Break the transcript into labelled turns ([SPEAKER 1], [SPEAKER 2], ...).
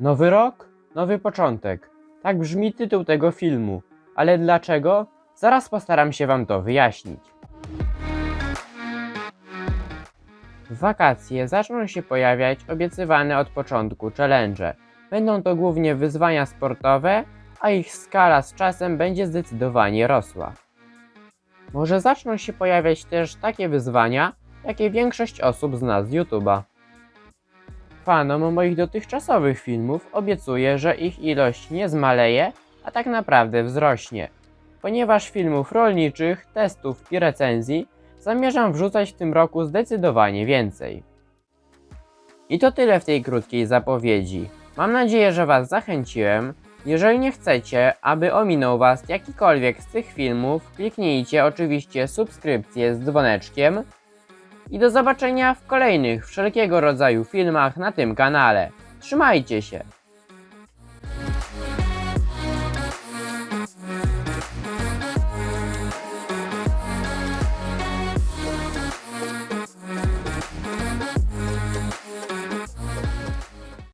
[SPEAKER 1] Nowy rok, nowy początek. Tak brzmi tytuł tego filmu. Ale dlaczego? Zaraz postaram się Wam to wyjaśnić. W wakacje zaczną się pojawiać obiecywane od początku challenge. Będą to głównie wyzwania sportowe, a ich skala z czasem będzie zdecydowanie rosła. Może zaczną się pojawiać też takie wyzwania, jakie większość osób zna z YouTube'a. Fanom moich dotychczasowych filmów obiecuję, że ich ilość nie zmaleje, a tak naprawdę wzrośnie. Ponieważ filmów rolniczych, testów i recenzji zamierzam wrzucać w tym roku zdecydowanie więcej. I to tyle w tej krótkiej zapowiedzi. Mam nadzieję, że Was zachęciłem. Jeżeli nie chcecie, aby ominął Was jakikolwiek z tych filmów, kliknijcie oczywiście subskrypcję z dzwoneczkiem i do zobaczenia w kolejnych wszelkiego rodzaju filmach na tym kanale. Trzymajcie się!